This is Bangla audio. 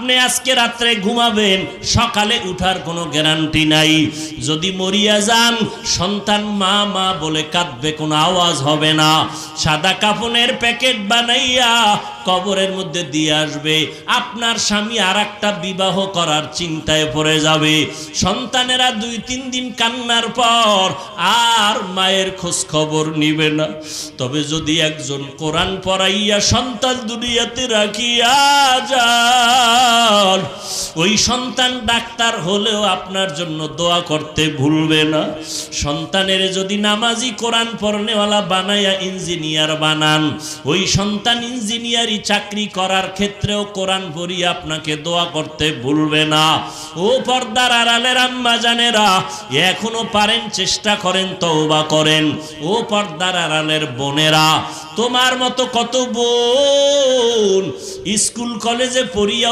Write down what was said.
আপনি আজকে রাত্রে ঘুমাবেন, সকালে উঠার কোনো গ্যারান্টি নাই। যদি মরিয়া যান, সন্তান মা মা বলে কাঁদবে, কোনো আওয়াজ হবে না। সাদা কাপনের প্যাকেট বানাইয়া কবরের মধ্যে দিয়ে আসবে। আপনার স্বামী আর একটা বিবাহ করার চিন্তায় পড়ে যাবে। সন্তানেরা দুই, তিন দিন কান্নার পর আর মায়ের খোঁজ খবর নিবে না। তবে যদি একজন কোরআন পড়াইয়া সন্তান দুনিয়াতে রাখিয়া যান ওই সন্তান ডাক্তার হলেও আপনার জন্য দোয়া করতে ভুলবে না। সন্তানের যদি নামাজি কোরআন পড়নেওয়ালা বানাইয়া ইঞ্জিনিয়ার বানান, ওই সন্তান ইঞ্জিনিয়ারি চাকরি করার ক্ষেত্রেও কোরআন পড়িয়ে আপনাকে দোয়া করতে ভুলবে না। ও পর্দার আড়ালের আম্মা জানেরা, এখনও পারেন, চেষ্টা করেন, তওবা করেন। ও পর্দার আড়ালের বোনেরা, তোমার মতো কত বোন স্কুল কলেজে পড়িয়াও